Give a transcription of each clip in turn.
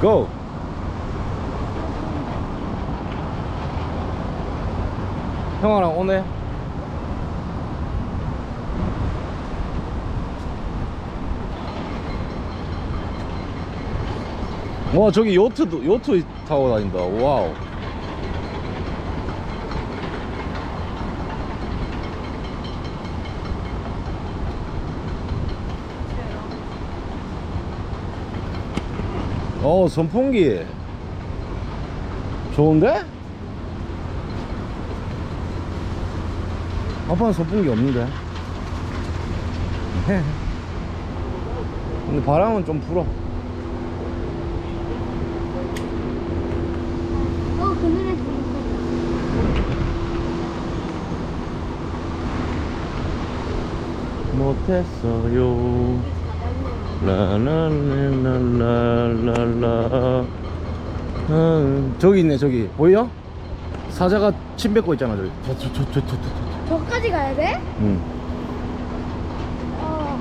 고! 형아랑 오네? 와 저기 요트도 요트 타고 다닌다 와우 어 선풍기 좋은데? 아빠는 선풍기 없는데 근데 바람은 좀 불어 어, 그늘에. 못했어요 라라라라라라 음, 저기 있네 저기 보여? 사자가 침 뱉고 있잖아 저기 저, 저, 저, 저, 저, 저, 저. 저까지 가야 돼? 응. 어.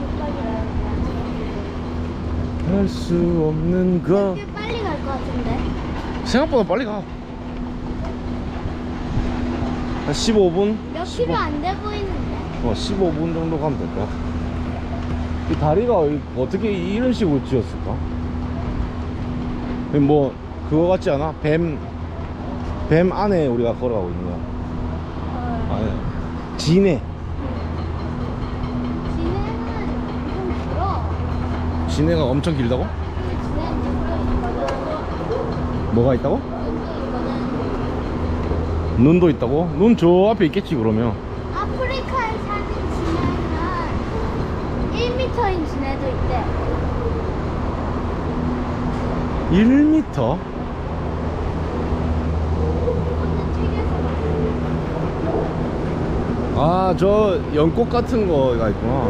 저까지 가야 돼. 할수 없는 거꽤 빨리 갈 것 같은데. 생각보다 빨리 가. 한 15분? 몇 킬로 안 돼 보이는데. 어, 15분 정도 가면 될 거야. 이 다리가 어떻게 이런 식으로 지었을까? 뭐, 그거 같지 않아? 뱀, 뱀 안에 우리가 걸어가고 있는 거야. 어. 아니, 길어. 진해가 엄청 길다고? 뭐가 있다고? 눈도 있다고? 눈 저 앞에 있겠지, 그러면. 1m인 지네도 있대. 1미터? 아, 저 연꽃 같은 거가 있구나.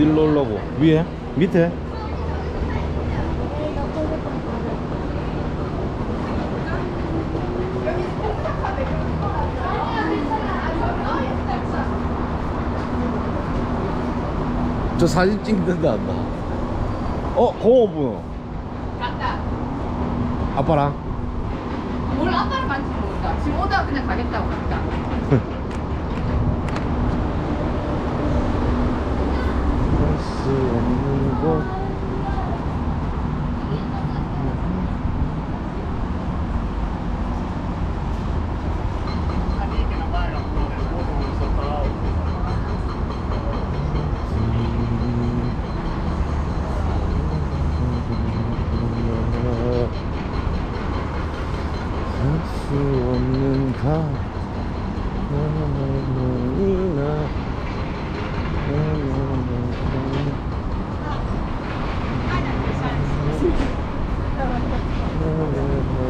어딜 놀라고? 위에? 밑에? 저 사진 찍는데 한다. 어, 공업부 갔다. 아빠랑? 뭘 아빠랑 같이 모른다. 지금 오다가 그냥 가겠다고. 할 수 없는 곳. 없는 가 나나나나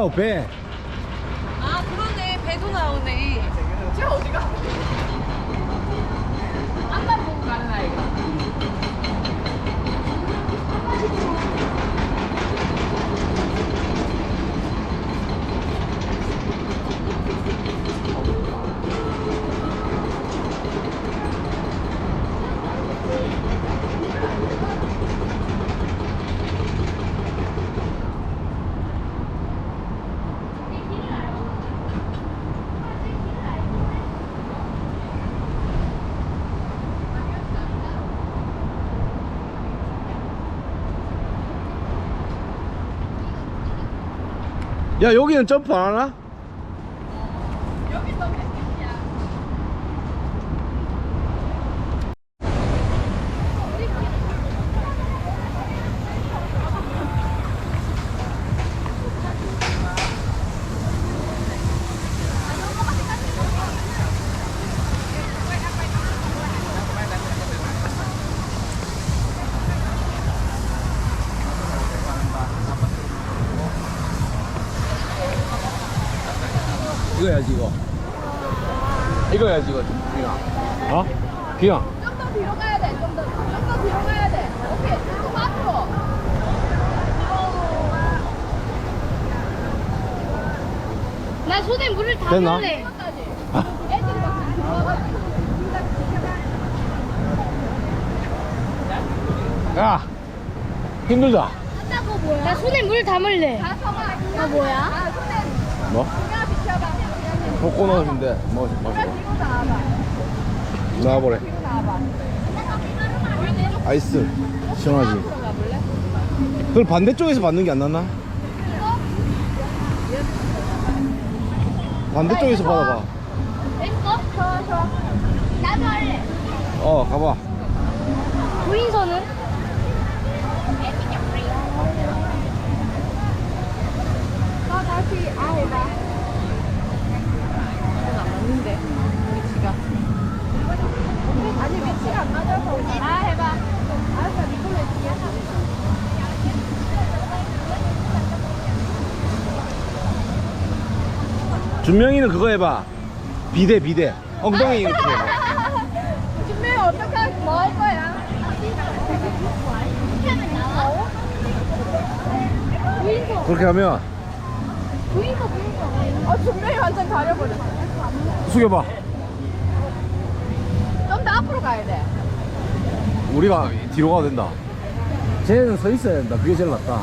와우 배 아 그러네. 배도 나오네. 쟤 어디가? 앞만 보고 가는 아이가. 야 여기는 점프 안 하나? 이거 해야지 이거 이거 해야지 이거 기영 어? 기영 좀더 뒤로 가야 돼. 좀 더, 좀 더 뒤로 가야 돼. 오케이. 좀 앞으로. 나 손에 물을 다 됐나? 넣을래. 여기까지. 아. 애들이 막 들어와가지고. 야 힘들다 나 뭐야? 나 손에 물 담을래. 다 서봐. 나 뭐야? 아, 손에 뭐? 비켜봐. 코코넛인데 뭐 마시고 뒤로 나와봐. 나와보래. 아이스 시원하지? 그걸 반대쪽에서 받는 게안 낫나? 반대쪽에서 받아봐 됐어? 좋아, 좋아. 나도 할래. 어 가봐 부인선은? 너 다시 아 해봐. 이건 안 맞는데 위치가. 아니 위치가 안 맞아서. 아 해봐. 알았어 니콜레 뒤에. 준명이는 그거 해봐 비대 비대 엉덩이 이렇게 준비 어떻게 뭐 할 거야? 그렇게 하면 부인선, 부인선. 어 준비 완전 가려버렸어. 숙여봐 좀 더 앞으로 가야 돼. 우리가 뒤로 가도 된다 쟤는 서 있어야 된다 그게 제일 낫다